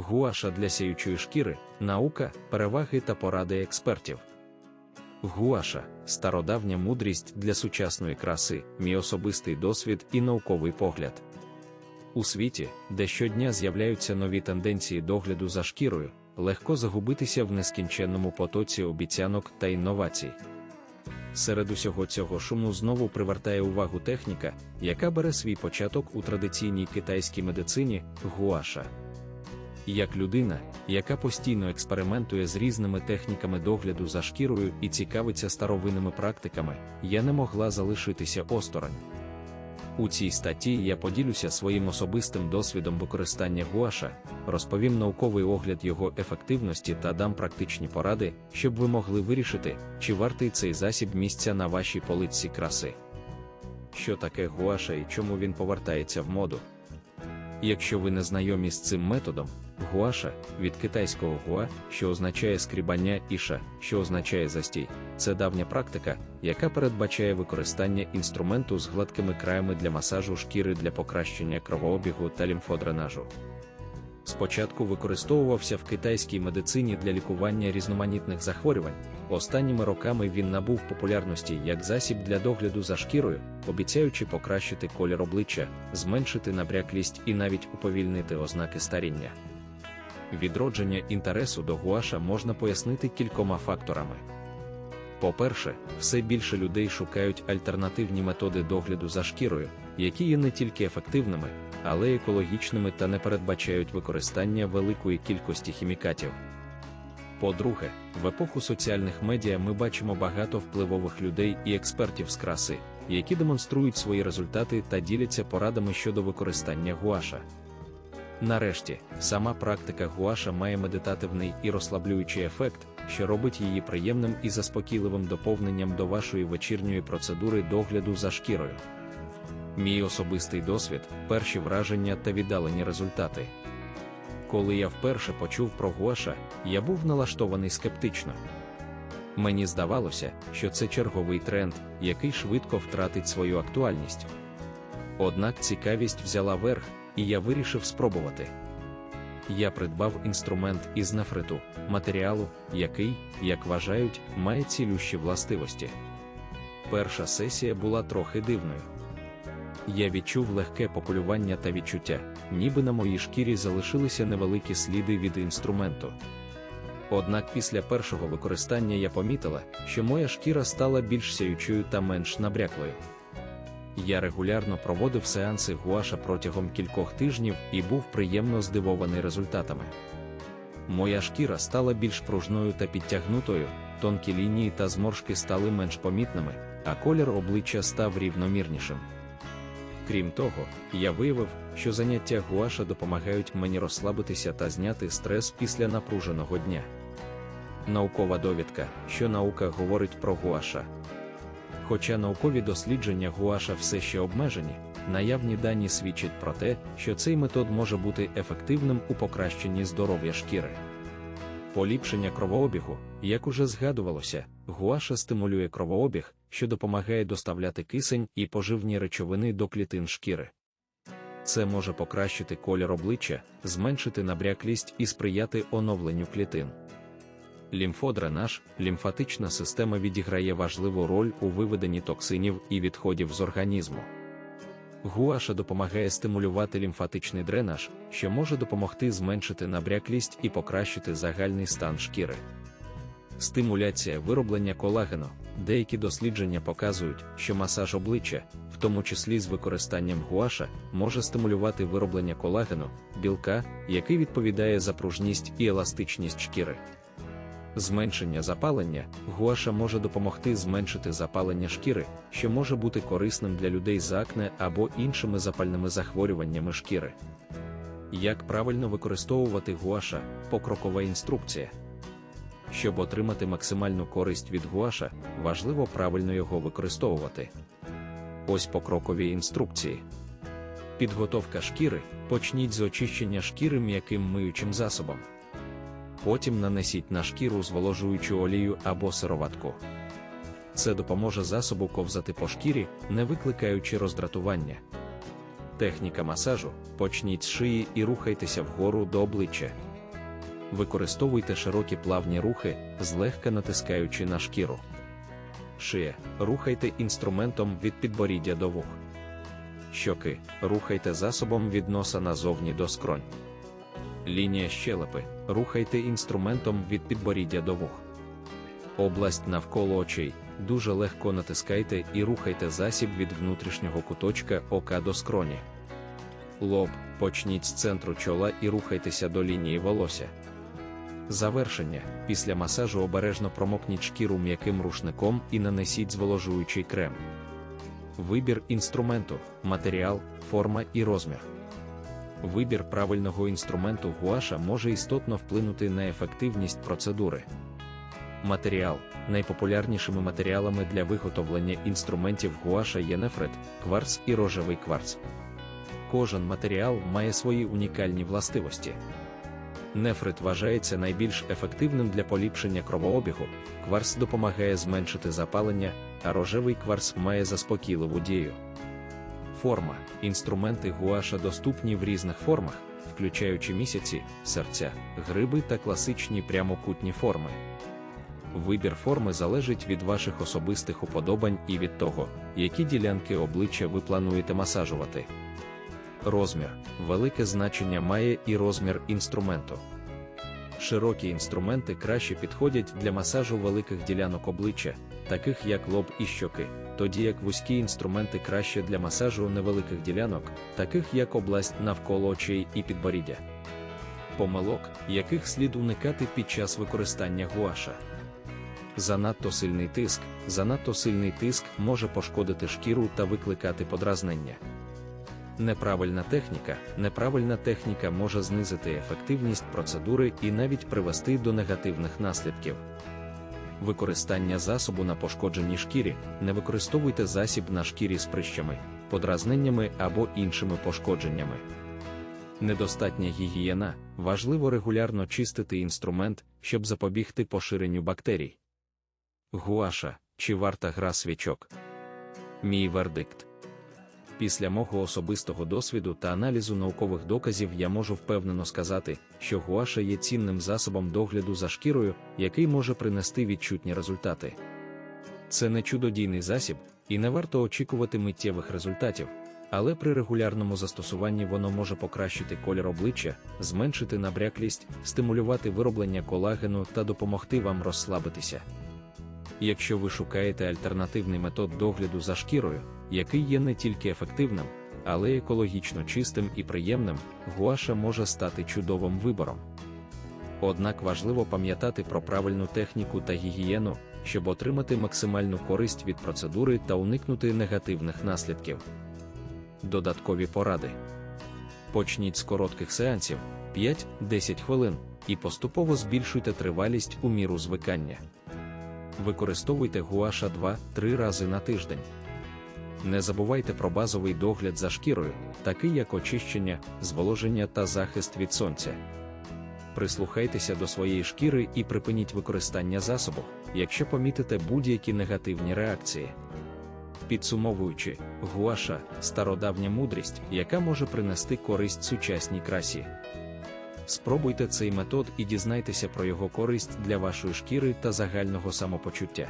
Гуаша для сяючої шкіри, наука, переваги та поради експертів. Гуаша стародавня мудрість для сучасної краси, мій особистий досвід і науковий погляд. У світі, де щодня з'являються нові тенденції догляду за шкірою, легко загубитися в нескінченному потоці обіцянок та інновацій. Серед усього цього шуму знову привертає увагу техніка, яка бере свій початок у традиційній китайській медицині гуаша. Як людина, яка постійно експериментує з різними техніками догляду за шкірою і цікавиться старовинними практиками, я не могла залишитися осторонь. У цій статті я поділюся своїм особистим досвідом використання гуаша, розповім науковий огляд його ефективності та дам практичні поради, щоб ви могли вирішити, чи вартий цей засіб місця на вашій полиці краси. Що таке гуаша і чому він повертається в моду? Якщо ви не знайомі з цим методом, гуаша від китайського гуа, що означає скрібання іша, що означає застій, це давня практика, яка передбачає використання інструменту з гладкими краями для масажу шкіри для покращення кровообігу та лімфодренажу. Спочатку використовувався в китайській медицині для лікування різноманітних захворювань. Останніми роками він набув популярності як засіб для догляду за шкірою, обіцяючи покращити колір обличчя, зменшити набряклість і навіть уповільнити ознаки старіння. Відродження інтересу до гуаша можна пояснити кількома факторами. По-перше, все більше людей шукають альтернативні методи догляду за шкірою, які є не тільки ефективними, але й екологічними та не передбачають використання великої кількості хімікатів. По-друге, в епоху соціальних медіа ми бачимо багато впливових людей і експертів з краси, які демонструють свої результати та діляться порадами щодо використання гуаша. Нарешті, сама практика гуаша має медитативний і розслаблюючий ефект, що робить її приємним і заспокійливим доповненням до вашої вечірньої процедури догляду за шкірою. Мій особистий досвід, перші враження та віддалені результати. Коли я вперше почув про гуаша, я був налаштований скептично. Мені здавалося, що це черговий тренд, який швидко втратить свою актуальність. Однак цікавість взяла верх, і я вирішив спробувати. Я придбав інструмент із нефриту, матеріалу, який, як вважають, має цілющі властивості. Перша сесія була трохи дивною. Я відчув легке покулювання та відчуття, ніби на моїй шкірі залишилися невеликі сліди від інструменту. Однак після першого використання я помітила, що моя шкіра стала більш сяючою та менш набряклою. Я регулярно проводив сеанси гуаша протягом кількох тижнів і був приємно здивований результатами. Моя шкіра стала більш пружною та підтягнутою, тонкі лінії та зморшки стали менш помітними, а колір обличчя став рівномірнішим. Крім того, я виявив, що заняття гуаша допомагають мені розслабитися та зняти стрес після напруженого дня. Наукова довідка, що наука говорить про гуаша. Хоча наукові дослідження гуаша все ще обмежені, наявні дані свідчать про те, що цей метод може бути ефективним у покращенні здоров'я шкіри. Поліпшення кровообігу, як уже згадувалося, гуаша стимулює кровообіг, що допомагає доставляти кисень і поживні речовини до клітин шкіри. Це може покращити колір обличчя, зменшити набряклість і сприяти оновленню клітин. Лімфодренаж, лімфатична система відіграє важливу роль у виведенні токсинів і відходів з організму. Гуаша допомагає стимулювати лімфатичний дренаж, що може допомогти зменшити набряклість і покращити загальний стан шкіри. Стимуляція вироблення колагену. Деякі дослідження показують, що масаж обличчя, в тому числі з використанням гуаша, може стимулювати вироблення колагену, білка, який відповідає за пружність і еластичність шкіри. Зменшення запалення гуаша може допомогти зменшити запалення шкіри, що може бути корисним для людей з акне або іншими запальними захворюваннями шкіри. Як правильно використовувати гуаша покрокова інструкція. Щоб отримати максимальну користь від гуаша, важливо правильно його використовувати. Ось покрокові інструкції. Підготовка шкіри. Почніть з очищення шкіри м'яким миючим засобом. Потім нанесіть на шкіру зволожуючу олію або сироватку. Це допоможе засобу ковзати по шкірі, не викликаючи роздратування. Техніка масажу почніть з шиї і рухайтеся вгору до обличчя. Використовуйте широкі плавні рухи, злегка натискаючи на шкіру. Шия. Рухайте інструментом від підборіддя до вух. Щоки. Рухайте засобом від носа назовні до скронь. Лінія щелепи. Рухайте інструментом від підборіддя до вух. Область навколо очей. Дуже легко натискайте і рухайте засіб від внутрішнього куточка ока до скроні. Лоб. Почніть з центру чола і рухайтеся до лінії волосся. Завершення. Після масажу обережно промокніть шкіру м'яким рушником і нанесіть зволожуючий крем. Вибір інструменту, матеріал, форма і розмір. Вибір правильного інструменту гуаша може істотно вплинути на ефективність процедури. Матеріал найпопулярнішими матеріалами для виготовлення інструментів гуаша є нефрит, кварц і рожевий кварц. Кожен матеріал має свої унікальні властивості. Нефрит вважається найбільш ефективним для поліпшення кровообігу, кварц допомагає зменшити запалення, а рожевий кварц має заспокійливу дію. Форма. Інструменти гуаша доступні в різних формах, включаючи місяці, серця, гриби та класичні прямокутні форми. Вибір форми залежить від ваших особистих уподобань і від того, які ділянки обличчя ви плануєте масажувати. Розмір велике значення має і розмір інструменту. Широкі інструменти краще підходять для масажу великих ділянок обличчя, таких як лоб і щоки, тоді як вузькі інструменти краще для масажу невеликих ділянок, таких як область навколо очей і підборіддя. Помилок, яких слід уникати під час використання гуаша. Занадто сильний тиск, занадто сильний тиск може пошкодити шкіру та викликати подразнення. Неправильна техніка, неправильна техніка може знизити ефективність процедури і навіть привести до негативних наслідків. Використання засобу на пошкодженій шкірі не використовуйте засіб на шкірі з прищами, подразненнями або іншими пошкодженнями. Недостатня гігієна важливо регулярно чистити інструмент, щоб запобігти поширенню бактерій. Гуаша, чи варта гра свічок? Мій вердикт. Після мого особистого досвіду та аналізу наукових доказів я можу впевнено сказати, що гуаша є цінним засобом догляду за шкірою, який може принести відчутні результати. Це не чудодійний засіб, і не варто очікувати миттєвих результатів, але при регулярному застосуванні воно може покращити колір обличчя, зменшити набряклість, стимулювати вироблення колагену та допомогти вам розслабитися. Якщо ви шукаєте альтернативний метод догляду за шкірою, який є не тільки ефективним, але й екологічно чистим і приємним, гуаша може стати чудовим вибором. Однак важливо пам'ятати про правильну техніку та гігієну, щоб отримати максимальну користь від процедури та уникнути негативних наслідків. Додаткові поради. Почніть з коротких сеансів 5-10 хвилин і поступово збільшуйте тривалість у міру звикання. Використовуйте гуаша 2-3 рази на тиждень. Не забувайте про базовий догляд за шкірою, такий як очищення, зволоження та захист від сонця. Прислухайтеся до своєї шкіри і припиніть використання засобу, якщо помітите будь-які негативні реакції. Підсумовуючи, гуаша стародавня мудрість, яка може принести користь сучасній красі. Спробуйте цей метод і дізнайтеся про його користь для вашої шкіри та загального самопочуття.